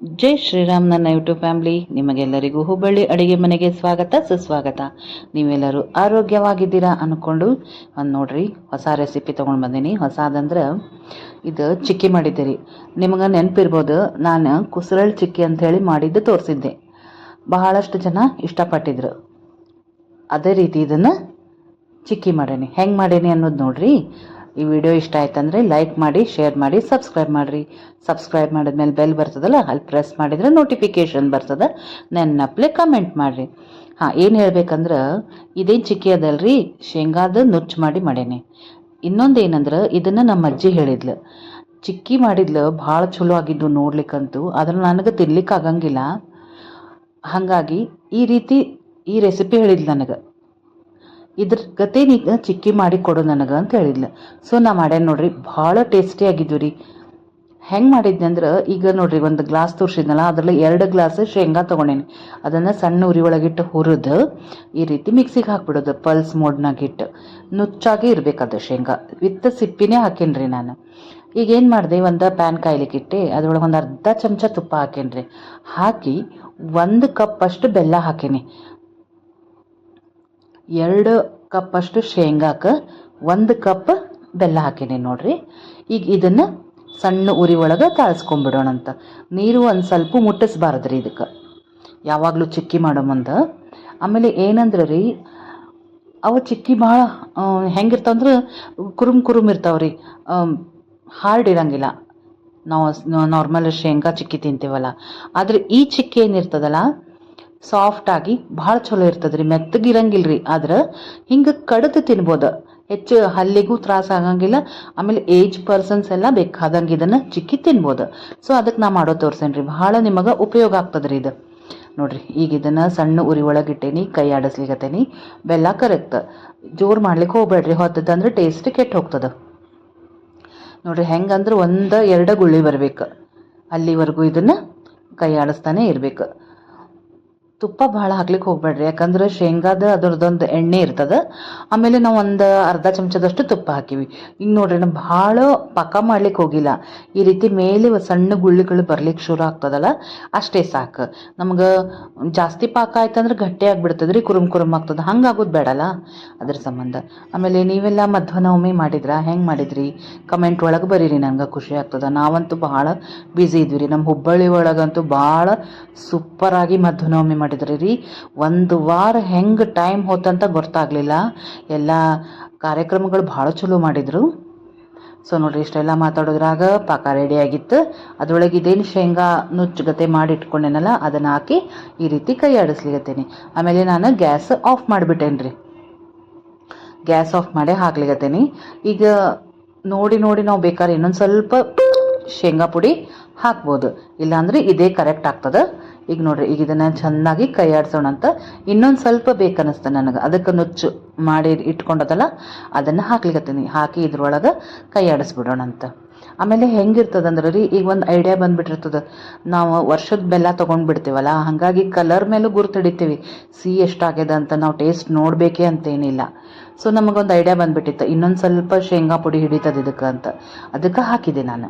ಜೈ ಶ್ರೀರಾಮ್ ನನ್ನ YouTube family, ನಿಮಗೆಲ್ಲರಿಗೂ ಹುಬ್ಬಳ್ಳಿ ಅಡುಗೆ ಮನೆಗೆ ಸ್ವಾಗತ, ಸುಸ್ವಾಗತ. ನೀವೆಲ್ಲರೂ ಆರೋಗ್ಯವಾಗಿದ್ದೀರಾ ಅಂದ್ಕೊಂಡು ಒಂದು ನೋಡ್ರಿ, ಹೊಸ ರೆಸಿಪಿ ತೊಗೊಂಡು ಬಂದೀನಿ. ಹೊಸದಂದ್ರೆ ಇದು ಚಿಕ್ಕಿ ಮಾಡಿದ್ದೀರಿ. ನಿಮಗೆ ನೆನಪಿರ್ಬೋದು, ನಾನು ಕುಸರಳ್ ಚಿಕ್ಕಿ ಅಂತ ಹೇಳಿ ಮಾಡಿದ್ದು ತೋರಿಸಿದ್ದೆ. ಬಹಳಷ್ಟು ಜನ ಇಷ್ಟಪಟ್ಟಿದ್ರು. ಅದೇ ರೀತಿ ಇದನ್ನು ಚಿಕ್ಕಿ ಮಾಡೇನಿ. ಹೆಂಗೆ ಮಾಡೇನಿ ಅನ್ನೋದು ನೋಡ್ರಿ. ಈ ವಿಡಿಯೋ ಇಷ್ಟ ಆಯ್ತಂದ್ರೆ ಲೈಕ್ ಮಾಡಿ, ಶೇರ್ ಮಾಡಿ, ಸಬ್ಸ್ಕ್ರೈಬ್ ಮಾಡಿರಿ. ಸಬ್ಸ್ಕ್ರೈಬ್ ಮಾಡಿದ್ಮೇಲೆ ಬೆಲ್ ಬರ್ತದಲ್ಲ, ಅಲ್ಲಿ ಪ್ರೆಸ್ ಮಾಡಿದ್ರೆ ನೋಟಿಫಿಕೇಶನ್ ಬರ್ತದ. ನೆನ್ನಪ್ಲೆ ಕಮೆಂಟ್ ಮಾಡಿರಿ. ಹಾಂ, ಏನು ಹೇಳ್ಬೇಕಂದ್ರೆ, ಇದೇನು ಚಿಕ್ಕಿ ಅದಲ್ರಿ? ಶೇಂಗಾದ ನುಚ್ಚು ಮಾಡಿ ಮಾಡೇನಿ. ಇನ್ನೊಂದು ಏನಂದ್ರೆ ಇದನ್ನು ನಮ್ಮ ಅಜ್ಜಿ ಹೇಳಿದ್ಲು. ಚಿಕ್ಕಿ ಮಾಡಿದ್ಲು, ಭಾಳ ಚಲೋ ಆಗಿದ್ದು ನೋಡ್ಲಿಕ್ಕಂತೂ ಅದನ್ನು ನನಗೆ ತಿನ್ಲಿಕ್ಕೆ ಆಗಂಗಿಲ್ಲ ಹಾಗಾಗಿ ಈ ರೀತಿ ಈ ರೆಸಿಪಿ ಹೇಳಿದ್ಲು ನನಗೆ. ಇದ್ರ ಗತೆ ನೀ ಚಿಕ್ಕಿ ಮಾಡಿ ಕೊಡು ನನಗೆ ಅಂತ ಹೇಳಿದ್ಲು. ಸೊ, ನಾ ಮಾಡ್ಯಾನ ನೋಡ್ರಿ, ಭಾಳ ಟೇಸ್ಟಿ ಆಗಿದ್ವು ರೀ. ಹೆಂಗೆ ಮಾಡಿದ್ದೆ ಅಂದ್ರೆ, ಈಗ ನೋಡ್ರಿ, ಒಂದು ಗ್ಲಾಸ್ ತೋರಿಸಿದ್ನಲ್ಲ, ಅದರಲ್ಲಿ ಎರಡು ಗ್ಲಾಸ್ ಶೇಂಗಾ ತೊಗೊಂಡೇನಿ. ಅದನ್ನು ಸಣ್ಣ ಉರಿ ಒಳಗಿಟ್ಟು ಹುರಿದು, ಈ ರೀತಿ ಮಿಕ್ಸಿಗೆ ಹಾಕ್ಬಿಡೋದು ಪಲ್ಸ್ ಮೋಡ್ನಾಗಿಟ್ಟು ನುಚ್ಚಾಗಿ ಇರಬೇಕದು ಶೇಂಗಾ. ವಿತ್ ಸಿಪ್ಪಿನೇ ಹಾಕೇನ್ರಿ ನಾನು. ಈಗ ಏನು ಮಾಡಿದೆ, ಒಂದು ಪ್ಯಾನ್ ಕಾಯ್ಲಿಕ್ಕಿಟ್ಟು ಅದರೊಳಗೆ ಒಂದು ಅರ್ಧ ಚಮಚ ತುಪ್ಪ ಹಾಕೇನ್ರಿ ಹಾಕಿ, ಒಂದು ಕಪ್ ಅಷ್ಟು ಬೆಲ್ಲ ಹಾಕೀನಿ. ಎರಡು ಕಪ್ಪಷ್ಟು ಶೇಂಗಾಕ, ಒಂದು ಕಪ್ ಬೆಲ್ಲ ಹಾಕಿನಿ ನೋಡ್ರಿ. ಈಗ ಇದನ್ನು ಸಣ್ಣ ಉರಿ ಒಳಗೆ ತಾಳ್ಸ್ಕೊಂಬಿಡೋಣಂತ. ನೀರು ಒಂದು ಸ್ವಲ್ಪ ಮುಟ್ಟಿಸ್ಬಾರ್ದು ರೀ ಇದಕ್ಕೆ. ಯಾವಾಗಲೂ ಚಿಕ್ಕಿ ಮಾಡೋ ಮುಂದೆ. ಆಮೇಲೆ ಏನಂದ್ರೆ ರೀ, ಅವು ಚಿಕ್ಕಿ ಭಾಳ ಹೆಂಗಿರ್ತಾವಂದ್ರೆ ಕುರುಮ್ ಕುರುಮ್ ಇರ್ತಾವ್ರಿ ಹಾರ್ಡ್ ಇರಂಗಿಲ್ಲ. ನಾವು ನಾರ್ಮಲ್ ಶೇಂಗಾ ಚಿಕ್ಕಿ ತಿಂತೀವಲ್ಲ. ಆದರೆ ಈ ಚಿಕ್ಕಿ ಏನಿರ್ತದಲ್ಲ ಸಾಫ್ಟಾಗಿ ಭಾಳ ಚಲೋ ಇರ್ತದ್ರಿ ಮೆತ್ತಗಿರಂಗಿಲ್ಲ ರೀ ಆದ್ರೆ ಹಿಂಗೆ ಕಡದು ತಿನ್ಬೋದು. ಹೆಚ್ಚು ಹಲ್ಲಿಗೂ ತ್ರಾಸ ಆಗಂಗಿಲ್ಲ. ಆಮೇಲೆ ಏಜ್ ಪರ್ಸನ್ಸ್ ಎಲ್ಲ ಬೇಕಾದಂಗೆ ಇದನ್ನು ಚಿಕ್ಕಿ ತಿನ್ಬೋದು. ಸೊ ಅದಕ್ಕೆ ನಾ ಮಾಡೋ ತೋರ್ಸೇನ್ರಿ. ಭಾಳ ನಿಮಗೆ ಉಪಯೋಗ ಆಗ್ತದ್ರಿ ಇದು. ನೋಡ್ರಿ, ಈಗ ಇದನ್ನು ಸಣ್ಣ ಉರಿ ಒಳಗೆ ಇಟ್ಟೇನಿ ಕೈ ಆಡಿಸ್ಲಿಕತ್ತೇನಿ, ಬೆಲ್ಲ ಕರೆಕ್ಟ್ ಜೋರು ಮಾಡ್ಲಿಕ್ಕೆ ಹೋಗ್ಬೇಡ್ರಿ. ಹೊತ್ತದಂದ್ರೆ ಟೇಸ್ಟ್ ಕೆಟ್ಟು ಹೋಗ್ತದೆ. ನೋಡ್ರಿ, ಹೆಂಗಂದ್ರೆ ಒಂದು, ಎರಡು ಗುಳ್ಳಿ ಬರಬೇಕು. ಅಲ್ಲಿವರೆಗೂ ಇದನ್ನು ಕೈ ಆಡಿಸ್ತಾನೆ ಇರಬೇಕು. ತುಪ್ಪ ಭಾಳ ಹಾಕ್ಲಿಕ್ಕೆ ಹೋಗ್ಬೇಡ್ರಿ ಯಾಕಂದ್ರೆ ಶೇಂಗಾದ ಅದರದೊಂದು ಎಣ್ಣೆ ಇರ್ತದೆ, ಆಮೇಲೆ ನಾವು ಒಂದು ಅರ್ಧ ಚಮಚದಷ್ಟು ತುಪ್ಪ ಹಾಕಿವಿ. ಈಗ ನೋಡ್ರಿ ನಾವು ಭಾಳ ಪಾಕ ಮಾಡ್ಲಿಕ್ಕೆ ಹೋಗಿಲ್ಲ. ಈ ರೀತಿ ಮೇಲೆ ಸಣ್ಣ ಗುಳ್ಳಿಗಳು ಬರ್ಲಿಕ್ಕೆ ಶುರು ಆಗ್ತದಲ್ಲ, ಅಷ್ಟೇ ಸಾಕು. ನಮ್ಗೆ ಜಾಸ್ತಿ ಪಾಕ ಆಯ್ತಂದ್ರೆ ಗಟ್ಟಿ ಆಗಿಬಿಡ್ತದೆ ರೀ ಕುರುಮ್ ಕುರುಮ್ ಆಗ್ತದೆ. ಹಂಗೆ ಆಗೋದು ಬೇಡಲ್ಲ ಅದ್ರ ಸಂಬಂಧ. ಆಮೇಲೆ ನೀವೆಲ್ಲ ಮಧ್ವನವಮಿ ಮಾಡಿದ್ರ? ಹೆಂಗೆ ಮಾಡಿದ್ರಿ? ಕಮೆಂಟ್ ಒಳಗೆ ಬರೀರಿ, ನಂಗೆ ಖುಷಿ ಆಗ್ತದೆ. ನಾವಂತೂ ಭಾಳ ಬ್ಯುಸಿ ಇದ್ವಿ ರೀ ನಮ್ಮ ಹುಬ್ಬಳ್ಳಿ ಒಳಗಂತೂ ಭಾಳ ಸೂಪರಾಗಿ ಮಧ್ವನವಮಿ ಮಾಡಿದ್ರಿ ರೀ. ಒಂದು ವಾರ ಹೆಂಗೆ ಟೈಮ್ ಹೋತಂತ ಗೊತ್ತಾಗಲಿಲ್ಲ. ಎಲ್ಲ ಕಾರ್ಯಕ್ರಮಗಳು ಭಾಳ ಚಲೋ ಮಾಡಿದರು. ಸೊ ನೋಡಿರಿ, ಇಷ್ಟೆಲ್ಲ ಮಾತಾಡೋದ್ರಾಗ ಪಾಕ ರೆಡಿ ಆಗಿತ್ತು. ಅದರೊಳಗೆ ಇದೇನು ಶೇಂಗಾ ನುಚ್ಚುಗತೆ ಮಾಡಿ ಇಟ್ಕೊಂಡೇನಲ್ಲ, ಅದನ್ನು ಹಾಕಿ ಈ ರೀತಿ ಕೈ ಆಡಿಸ್ಲಿಗತ್ತೇನೆ ಆಮೇಲೆ ನಾನು ಗ್ಯಾಸ್ ಆಫ್ ಮಾಡಿಬಿಟ್ಟೇನೆ ರೀ ಗ್ಯಾಸ್ ಆಫ್ ಮಾಡಿ ಹಾಕ್ಲಿಗತ್ತೇನೆ ಈಗ ನೋಡಿ ನೋಡಿ ನಾವು ಬೇಕಾದ್ರೆ ಇನ್ನೊಂದು ಸ್ವಲ್ಪ ಶೇಂಗಾ ಪುಡಿ ಹಾಕ್ಬೋದು. ಇಲ್ಲಾಂದ್ರೆ ಇದೇ ಕರೆಕ್ಟ್ ಆಗ್ತದೆ. ಈಗ ನೋಡ್ರಿ, ಈಗ ಇದನ್ನು ಚೆನ್ನಾಗಿ ಕೈ ಆಡ್ಸೋಣ ಅಂತ ಇನ್ನೊಂದು ಸ್ವಲ್ಪ ಬೇಕನ್ನಿಸ್ತ ನನಗೆ. ಅದಕ್ಕೆ ನುಚ್ಚು ಮಾಡಿ ಇಟ್ಕೊಂಡದಲ್ಲ, ಅದನ್ನು ಹಾಕ್ಲಿಕ್ಕತ್ತೀನಿ ಹಾಕಿ ಇದ್ರೊಳಗೆ ಕೈ ಆಡಿಸ್ಬಿಡೋಣ ಅಂತ. ಆಮೇಲೆ ಹೆಂಗಿರ್ತದಂದ್ರೆ ರೀ, ಈಗ ಒಂದು ಐಡಿಯಾ ಬಂದ್ಬಿಟ್ಟಿರ್ತದೆ. ನಾವು ವರ್ಷದ ಬೆಲ್ಲ ತೊಗೊಂಡು ಬಿಡ್ತೀವಲ್ಲ ಹಾಗಾಗಿ ಕಲರ್ ಮೇಲೂ ಗುರ್ತು ಹಿಡಿತೀವಿ. ಸಿಹಿ ಎಷ್ಟಾಗ್ಯದ ಅಂತ ನಾವು ಟೇಸ್ಟ್ ನೋಡಬೇಕೇ ಅಂತೇನಿಲ್ಲ. ಸೊ ನಮಗೊಂದು ಐಡಿಯಾ ಬಂದ್ಬಿಟ್ಟಿತ್ತು. ಇನ್ನೊಂದು ಸ್ವಲ್ಪ ಶೇಂಗಾ ಪುಡಿ ಹಿಡಿತದೆ ಇದಕ್ಕೆ ಅಂತ. ಅದಕ್ಕೆ ಹಾಕಿದೆ ನಾನು.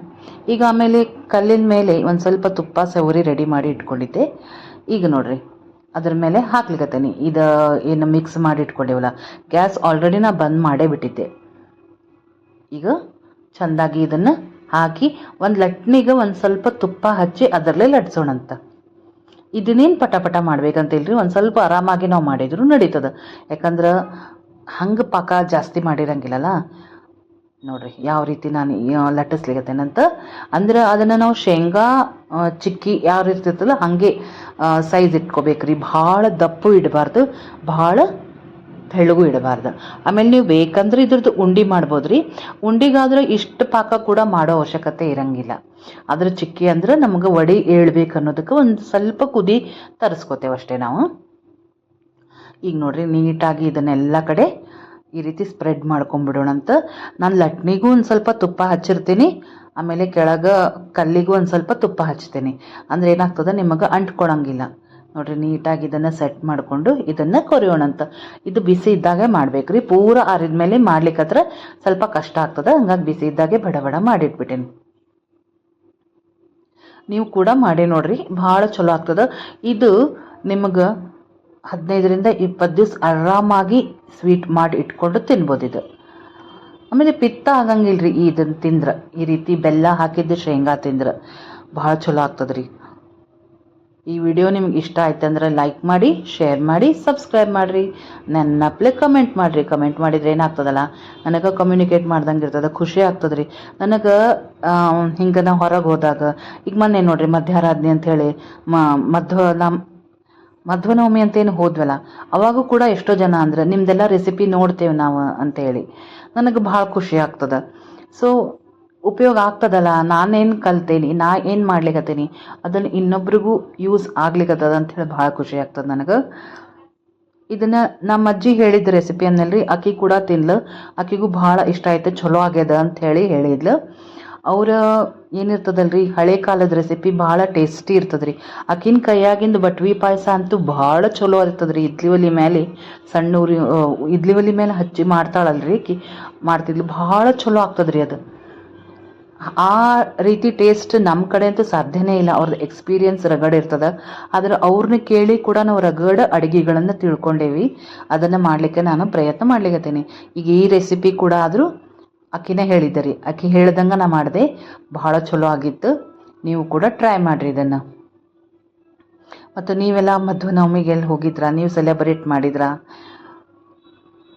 ಈಗ ಆಮೇಲೆ ಕಲ್ಲಿನ ಮೇಲೆ ಒಂದು ಸ್ವಲ್ಪ ತುಪ್ಪ ಸವರಿ ರೆಡಿ ಮಾಡಿ ಇಟ್ಕೊಂಡಿದ್ದೆ. ಈಗ ನೋಡ್ರಿ, ಅದ್ರ ಮೇಲೆ ಹಾಕ್ಲಿಕತ್ತೀನಿ. ಇದು ಏನು ಮಿಕ್ಸ್ ಮಾಡಿ ಇಟ್ಕೊಂಡಿವಲ್ಲ ಗ್ಯಾಸ್ ಆಲ್ರೆಡಿ ನಾ ಬಂದ್ ಮಾಡೇ ಬಿಟ್ಟಿದ್ದೆ. ಈಗ ಚಂದಾಗಿ ಇದನ್ನು ಹಾಕಿ ಒಂದು ಲಟ್ನಿಗೆ ಒಂದು ಸ್ವಲ್ಪ ತುಪ್ಪ ಹಚ್ಚಿ ಅದರಲ್ಲೇ ಲಟ್ಸೋಣಂತ ಇದನ್ನೇನು ಪಟ ಪಟ ಮಾಡ್ಬೇಕಂತಿಲ್ರಿ ಒಂದು ಸ್ವಲ್ಪ ಆರಾಮಾಗಿ ನಾವು ಮಾಡಿದ್ರು ನಡೀತದೆ. ಯಾಕಂದ್ರೆ ಹಂಗೆ ಪಾಕ ಜಾಸ್ತಿ ಮಾಡಿರಂಗಿಲ್ಲಲ್ಲ? ನೋಡ್ರಿ, ಯಾವ ರೀತಿ ನಾನು ಲಟ್ಟಿಸ್ಲಿಕತ್ತೇನಂತ ಅಂದ್ರೆ ಅದನ್ನು ನಾವು ಶೇಂಗಾ ಚಿಕ್ಕಿ ಯಾವ ರೀತಿ ಇರ್ತದಲ್ಲ, ಹಾಗೆ ಸೈಜ್ ಇಟ್ಕೋಬೇಕ್ರಿ. ಭಾಳ ದಪ್ಪು ಇಡಬಾರ್ದು, ಭಾಳ ತೆಳ್ಳಗೂ ಇಡಬಾರ್ದು. ಆಮೇಲೆ ನೀವು ಬೇಕಂದ್ರೆ ಇದ್ರದ್ದು ಉಂಡಿ ಮಾಡ್ಬೋದು ರೀ ಉಂಡಿಗಾದ್ರೆ ಇಷ್ಟು ಪಾಕ ಕೂಡ ಮಾಡೋ ಅವಶ್ಯಕತೆ ಇರಂಗಿಲ್ಲ. ಅದ್ರ ಚಿಕ್ಕಿ ಅಂದ್ರೆ ನಮ್ಗೆ ವಡಿ ಏಳ್ಬೇಕು ಅನ್ನೋದಕ್ಕೆ ಒಂದು ಸ್ವಲ್ಪ ಕುದಿ ತರಿಸ್ಕೋತೇವೆ ಅಷ್ಟೇ ನಾವು. ಈಗ ನೋಡ್ರಿ, ನೀಟಾಗಿ ಇದನ್ನೆಲ್ಲ ಕಡೆ ಈ ರೀತಿ ಸ್ಪ್ರೆಡ್ ಮಾಡ್ಕೊಂಬಿಡೋಣಂತ ನಾನು ಲಟ್ನಿಗೂ ಒಂದು ಸ್ವಲ್ಪ ತುಪ್ಪ ಹಚ್ಚಿರ್ತೀನಿ, ಆಮೇಲೆ ಕೆಳಗೆ ಕಲ್ಲಿಗೂ ಒಂದು ಸ್ವಲ್ಪ ತುಪ್ಪ ಹಚ್ತೀನಿ. ಅಂದ್ರೆ ಏನಾಗ್ತದೆ, ನಿಮಗೆ ಅಂಟ್ಕೊಳಂಗಿಲ್ಲ. ನೋಡ್ರಿ, ನೀಟಾಗಿ ಇದನ್ನು ಸೆಟ್ ಮಾಡಿಕೊಂಡು ಇದನ್ನು ಕೊರಿಯೋಣಂತ ಇದು ಬಿಸಿ ಇದ್ದಾಗೆ ಮಾಡ್ಬೇಕ್ರಿ, ಪೂರ ಆರಿದ ಮೇಲೆ ಮಾಡ್ಲಿಕ್ಕತ್ರ ಸ್ವಲ್ಪ ಕಷ್ಟ ಆಗ್ತದೆ, ಹಂಗಾಗಿ ಬಿಸಿ ಇದ್ದಾಗೆ ಬಡ ಬಡ ಮಾಡಿಟ್ಬಿಟ್ಟೇನಿ. ನೀವು ಕೂಡ ಮಾಡಿ ನೋಡ್ರಿ, ಭಾಳ ಚಲೋ ಆಗ್ತದೆ. ಇದು ನಿಮಗೆ ಹದಿನೈದರಿಂದ ಇಪ್ಪತ್ತು ದಿವ್ಸ ಆರಾಮಾಗಿ ಸ್ವೀಟ್ ಮಾಡಿ ಇಟ್ಕೊಂಡು ತಿನ್ಬೋದು ಇದು. ಆಮೇಲೆ ಪಿತ್ತ ಆಗಂಗಿಲ್ಲ ರೀ ಇದನ್ನು ತಿಂದ್ರೆ. ಈ ರೀತಿ ಬೆಲ್ಲ ಹಾಕಿದ್ದು ಶೇಂಗಾ ತಿಂದ್ರೆ. ಭಾಳ ಚಲೋ ಆಗ್ತದೆ ಈ ವಿಡಿಯೋ ನಿಮ್ಗೆ ಇಷ್ಟ ಆಯ್ತಂದ್ರೆ ಲೈಕ್ ಮಾಡಿ, ಶೇರ್ ಮಾಡಿ, ಸಬ್ಸ್ಕ್ರೈಬ್ ಮಾಡಿರಿ. ನನ್ನ ಅಪ್ಲೆ ಕಮೆಂಟ್ ಮಾಡಿರಿ. ಕಮೆಂಟ್ ಮಾಡಿದ್ರೆ ಏನಾಗ್ತದಲ್ಲ? ನನಗೆ ಕಮ್ಯುನಿಕೇಟ್ ಮಾಡ್ದಂಗೆ ಇರ್ತದೆ, ಖುಷಿ ಆಗ್ತದೆ ರೀ ನನಗೆ ಹಿಂಗೆ ನಾವು ಹೊರಗೆ ಹೋದಾಗ, ಈಗ ಮೊನ್ನೆ ನೋಡ್ರಿ ಮಧ್ಯಾರಾಧನೆ ಅಂತ ಹೇಳಿ ಮಧ್ಯ ನಮ್ಮ ಮಧ್ವನವಮಿ ಅಂತೇನು ಹೋದ್ವಲ್ಲ, ಅವಾಗೂ ಕೂಡ ಎಷ್ಟೋ ಜನ ಅಂದ್ರೆ, ನಿಮ್ದೆಲ್ಲ ರೆಸಿಪಿ ನೋಡ್ತೇವೆ ನಾವು ಅಂತೇಳಿ. ನನಗೆ ಭಾಳ ಖುಷಿ ಆಗ್ತದ. ಸೊ ಉಪಯೋಗ ಆಗ್ತದಲ್ಲ, ನಾನೇನು ಕಲ್ತೇನಿ, ನಾ ಏನು ಮಾಡ್ಲಿಕತ್ತೀನಿ, ಅದನ್ನು ಇನ್ನೊಬ್ರಿಗೂ ಯೂಸ್ ಆಗ್ಲಿಕತ್ತದ ಹೇಳಿ ಭಾಳ ಖುಷಿ ಆಗ್ತದೆ ನನಗೆ. ಇದನ್ನ ನಮ್ಮ ಅಜ್ಜಿ ಹೇಳಿದ ರೆಸಿಪಿ ಅನ್ನಲ್ರಿ ಆಕಿ ಕೂಡ ತಿನ್ಲು ಆಕಿಗೂ ಭಾಳ ಇಷ್ಟ ಆಯ್ತು, ಚಲೋ ಆಗ್ಯದ ಅಂತ ಹೇಳಿ ಹೇಳಿದ್ಲು. ಅವ್ರ ಏನಿರ್ತದಲ್ರಿ ಹಳೆ ಕಾಲದ ರೆಸಿಪಿ ಭಾಳ ಟೇಸ್ಟಿ ಇರ್ತದ್ರಿ. ಆಕಿನ ಕೈಯಾಗಿಂದ ಬಟ್ವಿ ಪಾಯಸ ಅಂತೂ ಭಾಳ ಚಲೋ ಇರ್ತದ್ರಿ ಇಡ್ಲಿ ಒಲಿ ಮೇಲೆ ಸಣ್ಣ ಆ, ಇಡ್ಲಿ ಒಲಿ ಮೇಲೆ ಹಚ್ಚಿ ಮಾಡ್ತಾಳಲ್ರಿ ಆಕಿ ಮಾಡ್ತಿದ್ಲು ಭಾಳ ಚಲೋ ಆಗ್ತದ್ರಿ ಅದು. ಆ ರೀತಿ ಟೇಸ್ಟ್ ನಮ್ಮ ಕಡೆ ಅಂತೂ ಸಾಧ್ಯನೇ ಇಲ್ಲ ಅವ್ರದ್ದು ಎಕ್ಸ್ಪೀರಿಯನ್ಸ್ ರಗಡ್ ಇರ್ತದ. ಆದ್ರೆ ಅವ್ರನ್ನ ಕೇಳಿ ಕೂಡ ನಾವು ರಗಡ್ ಅಡುಗೆಗಳನ್ನು ತಿಳ್ಕೊಂಡೇವಿ. ಅದನ್ನು ಮಾಡಲಿಕ್ಕೆ ನಾನು ಪ್ರಯತ್ನ ಮಾಡ್ಲಿಕತ್ತೀನಿ. ಈಗ ಈ ರೆಸಿಪಿ ಕೂಡ ಆದರೂ ಅಕ್ಕಿನೇ ಹೇಳಿದ್ದೆ ರೀ. ಅಕ್ಕಿ ಹೇಳ್ದಂಗೆ ನಾ ಮಾಡಿದೆ. ಭಾಳ ಚಲೋ ಆಗಿತ್ತು. ನೀವು ಕೂಡ ಟ್ರೈ ಮಾಡಿರಿ ಇದನ್ನು. ಮತ್ತು ನೀವೆಲ್ಲ ಮಧುನವಮಿಗೆ ಎಲ್ಲಿ ಹೋಗಿದ್ರಾ? ನೀವು ಸೆಲೆಬ್ರೇಟ್ ಮಾಡಿದ್ರಾ?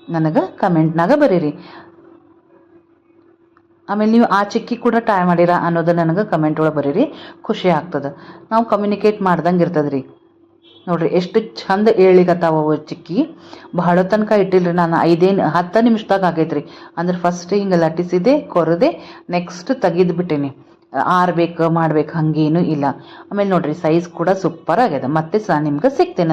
ನನಗೆ ಕಮೆಂಟ್ನಾಗ ಬರೀರಿ. ಆಮೇಲೆ ನೀವು ಆ ಚಿಕ್ಕಿ ಕೂಡ ಟ್ರೈ ಮಾಡಿರ ಅನ್ನೋದು ನನಗೆ ಕಮೆಂಟ್ ಒಳಗೆ ಬರೀರಿ. ಖುಷಿ ಆಗ್ತದೆ. ನಾವು ಕಮ್ಯುನಿಕೇಟ್ ಮಾಡ್ದಂಗೆ ಇರ್ತದೆ ರೀ ನೋಡ್ರಿ, ಎಷ್ಟು ಚಂದ ಏಳಿಗತ್ತಾವ ಅವು ಚಿಕ್ಕಿ. ಬಹಳ ತನಕ ಇಟ್ಟಿಲ್ರಿ ನಾನು, ಐದೇನು, ಹತ್ತು ನಿಮಿಷದಾಗ ಆಗೈತ್ರಿ. ಅಂದ್ರೆ ಫಸ್ಟ್ ಹಿಂಗೆ ಲಟ್ಟಿಸಿದೆ, ಕೊರದೆ ನೆಕ್ಸ್ಟ್ ತೆಗೆದು ಬಿಟ್ಟೇನಿ. ಆರ್ಬೇಕು, ಮಾಡ್ಬೇಕು, ಹಂಗೇನು ಇಲ್ಲ. ಆಮೇಲೆ ನೋಡ್ರಿ ಸೈಜ್ ಕೂಡ ಸೂಪರ್ ಆಗ್ಯದ ಮತ್ತೆ ಸಹ ನಿಮ್ಗೆ ಸಿಗ್ತೇನೆ.